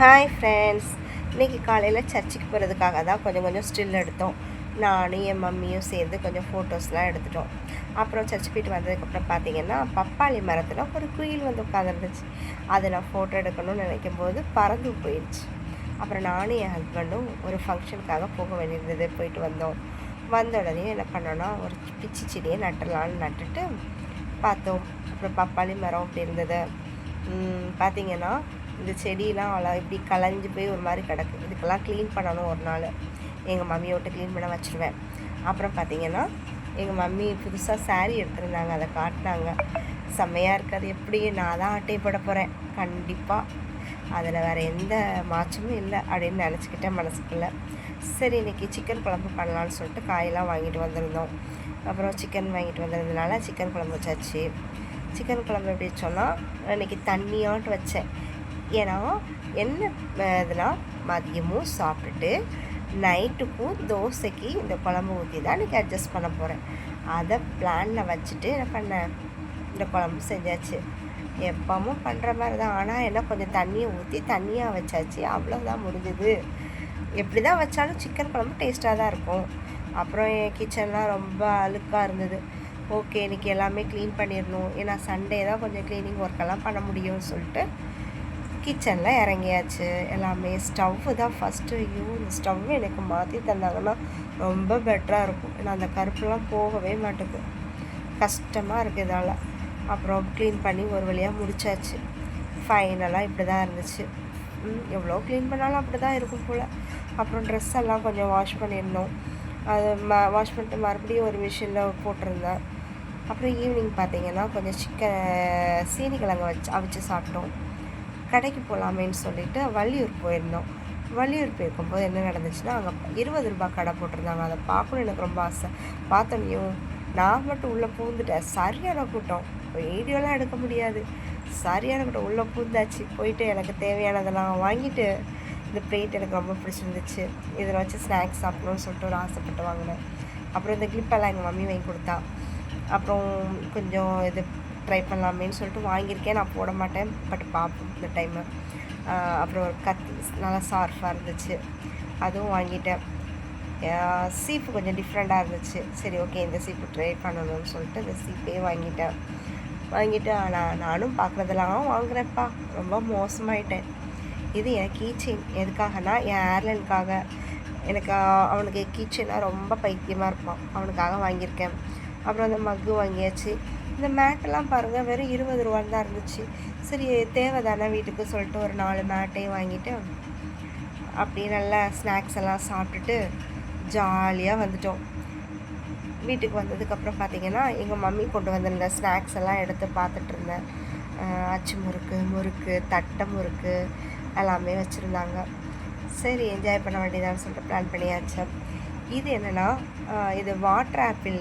Hi friends இன்றைக்கி காலையில் சர்ச்சுக்கு போகிறதுக்காக தான் கொஞ்சம் கொஞ்சம் ஸ்டில் எடுத்தோம். நானும் என் மம்மியும் சேர்ந்து கொஞ்சம் ஃபோட்டோஸ்லாம் எடுத்துட்டோம். அப்புறம் சர்ச் போயிட்டு வந்ததுக்கப்புறம் பார்த்தீங்கன்னா பப்பாளி மரத்தில் ஒரு குயில் வந்து உட்காந்துருந்துச்சு அதை நான் ஃபோட்டோ எடுக்கணும்னு நினைக்கும் போது பறந்து போயிடுச்சு அப்புறம் நானும் என் ஹஸ்பண்டும் ஒரு ஃபங்க்ஷனுக்காக போக வேண்டியிருந்தது. போயிட்டு வந்தோம். வந்த உடனே என்ன பண்ணோன்னா ஒரு பிச்சி செடியை நட்டலான்னு நட்டுட்டு பார்த்தோம். அப்புறம் பப்பாளி மரம் அப்படி இருந்தது. பார்த்திங்கன்னா பார்த்தீங்கன்னா இந்த செடியெலாம் அவ்வளோ இப்படி கலைஞ்சு போய் ஒரு மாதிரி கிடக்கு. இதுக்கெல்லாம் க்ளீன் பண்ணணும் ஒரு நாள். எங்கள் மம்மியை விட்டு க்ளீன் பண்ண வச்சுருவேன். அப்புறம் பார்த்தீங்கன்னா எங்கள் மம்மி புதுசாக saree எடுத்திருந்தாங்க. அதை காட்டினாங்க. செம்மையாக இருக்காது எப்படி? நான் தான் அட்டை போட போகிறேன் கண்டிப்பாக அதில் வேறு எந்த மாற்றமும் இல்லை அப்படின்னு நினச்சிக்கிட்டேன் மனசுக்குள்ளே. சரி இன்றைக்கி சிக்கன் குழம்பு பண்ணலான்னு சொல்லிட்டு காயெல்லாம் வாங்கிட்டு வந்திருந்தோம். அப்புறம் சிக்கன் வாங்கிட்டு வந்திருந்தனால சிக்கன் குழம்பு வச்சாச்சு. சிக்கன் குழம்பு எப்படி வச்சோன்னா இன்றைக்கி தண்ணியாட்டு வச்சேன். ஏன்னா என்ன இதெல்லாம் மதியமும் சாப்பிட்டுட்டு நைட்டுக்கும் தோசைக்கு இந்த குழம்பு ஊற்றி தான் இன்றைக்கி அட்ஜஸ்ட் பண்ண போகிறேன் அதை பிளானில் வச்சுட்டு என்ன பண்ணேன்? இந்த குழம்பு செஞ்சாச்சு. எப்பவும் பண்ணுற மாதிரி தான். ஆனால் என்ன கொஞ்சம் தண்ணியை ஊற்றி தண்ணியாக வச்சாச்சு. அவ்வளோதான் முடிஞ்சுது. எப்படி தான் வச்சாலும் சிக்கன் குழம்பு டேஸ்ட்டாக தான் இருக்கும். அப்புறம் என் கிச்சன்லாம் ரொம்ப அழுக்காக இருந்தது. ஓகே இன்றைக்கி எல்லாமே க்ளீன் பண்ணிடணும். ஏன்னா சண்டே தான் கொஞ்சம் க்ளீனிங் ஒர்க்கெல்லாம் பண்ண முடியும்னு சொல்லிட்டு கிச்சனில் இறங்கியாச்சு. எல்லாமே ஸ்டவ்வு தான் ஃபஸ்ட்டு ஐயோ இந்த ஸ்டவ் எனக்கு மாற்றி தந்தாங்கன்னா ரொம்ப பெட்டராக இருக்கும். ஏன்னா அந்த கருப்புலாம் போகவே மாட்டேங்குது கஷ்டமாக இருக்குது இதால். அப்புறம் க்ளீன் பண்ணி ஒரு வழியாக முடிச்சாச்சு. ஃபைனலாக இப்படி தான் இருந்துச்சு. ம், எவ்வளோ க்ளீன் பண்ணாலும் அப்படி தான் இருக்கும் போல். அப்புறம் ட்ரெஸ் எல்லாம் கொஞ்சம் வாஷ் பண்ணியிருந்தோம் அது ம வாஷ் பண்ணிட்டு மறுபடியும் ஒரு மிஷினில் போட்டிருந்தேன். அப்புறம் ஈவினிங் பார்த்தீங்கன்னா கொஞ்சம் சிக்கன் சீனி கிழங்கு வச்சு அவிச்சு சாப்பிட்டோம். கடைக்கு போகலாமேன்னு சொல்லிட்டு வள்ளியூர் போயிருந்தோம். வள்ளியூர் போயிருக்கும்போது என்ன நடந்துச்சுன்னா அங்கே இருபது ரூபாய் கடை போட்டிருந்தாங்க. அதை பார்க்கணும் எனக்கு ரொம்ப ஆசை. பார்த்தோன்னையும் நான் மட்டும் உள்ளே பூந்துட்டேன் சரியான கூட்டம். வீடியோலாம் எடுக்க முடியாது. சரியான கூட்டம். உள்ளே பூந்தாச்சு போயிட்டு எனக்கு தேவையானதெல்லாம் வாங்கிட்டு இந்த பிளேட் எனக்கு ரொம்ப பிடிச்சிருந்துச்சு. இதில் வச்சு ஸ்நாக்ஸ் சாப்பிடணும்னு சொல்லிட்டு ஒரு ஆசைப்பட்டு வாங்கினேன். அப்புறம் இந்த கிளிப்பெல்லாம் எங்கள் மம்மி வாங்கி கொடுத்தா. அப்புறம் கொஞ்சம் இது ட்ரை பண்ணலாமேன்னு சொல்லிட்டு வாங்கியிருக்கேன். நான் போட மாட்டேன். பட் பார்ப்போம் இந்த டைமு அப்புறம் ஒரு கத்தி நல்லா சார்ஃபாக இருந்துச்சு. அதுவும் வாங்கிட்டேன். சீப்பு கொஞ்சம் டிஃப்ரெண்ட்டாக இருந்துச்சு. சரி ஓகே இந்த சீப்பு ட்ரை பண்ணணும்னு சொல்லிட்டு இந்த சீப்பே வாங்கிட்டேன். வாங்கிட்டு ஆனால் நானும் பார்க்குறதெல்லாம் வாங்குறேன்ப்பா. ரொம்ப மோசமாயிட்டேன். இது என் கீச்செயின் எதுக்காகனா என் ஏர்லைனுக்காக எனக்கு அவனுக்கு கீச்செயினா ரொம்ப பைத்தியமாக இருப்பான். அவனுக்காக வாங்கியிருக்கேன். அப்புறம் அந்த மக்கு வாங்கியாச்சு. இந்த மேட்டெல்லாம் பாருங்கள் வெறும் இருபது ரூபான்னு தான் இருந்துச்சு. சரி தேவை தானே வீட்டுக்கு சொல்லிட்டு ஒரு நாலு மேட்டையும் வாங்கிட்டு அப்படியே நல்லா ஸ்நாக்ஸ் எல்லாம் சாப்பிட்டுட்டு ஜாலியாக வந்துட்டோம். வீட்டுக்கு வந்ததுக்கப்புறம் பார்த்தீங்கன்னா எங்கள் மம்மி கொண்டு வந்திருந்த ஸ்நாக்ஸ் எல்லாம் எடுத்து பார்த்துட்டு இருந்தேன். அச்சு முறுக்கு முறுக்கு தட்டை முறுக்கு எல்லாமே வச்சுருந்தாங்க. சரி என்ஜாய் பண்ண வேண்டியதான்னு சொல்லிட்டு பிளான் பண்ணியாச்சு. இது என்னென்னா இது வாட்டர் ஆப்பிள்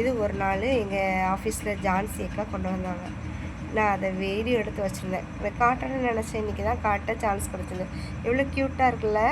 இது ஒரு நாள் எங்கள் ஆஃபீஸில் ஜான்சி அக்கா கொண்டு வந்தாங்க. நான் அதை வீடியோ எடுத்து வச்சுருந்தேன். அதை காட்டணும்னு நினச்சேன். இன்றைக்கி தான் காட்ட சான்ஸ் கிடச்சிது. எவ்வளோ க்யூட்டாக இருக்குல்ல?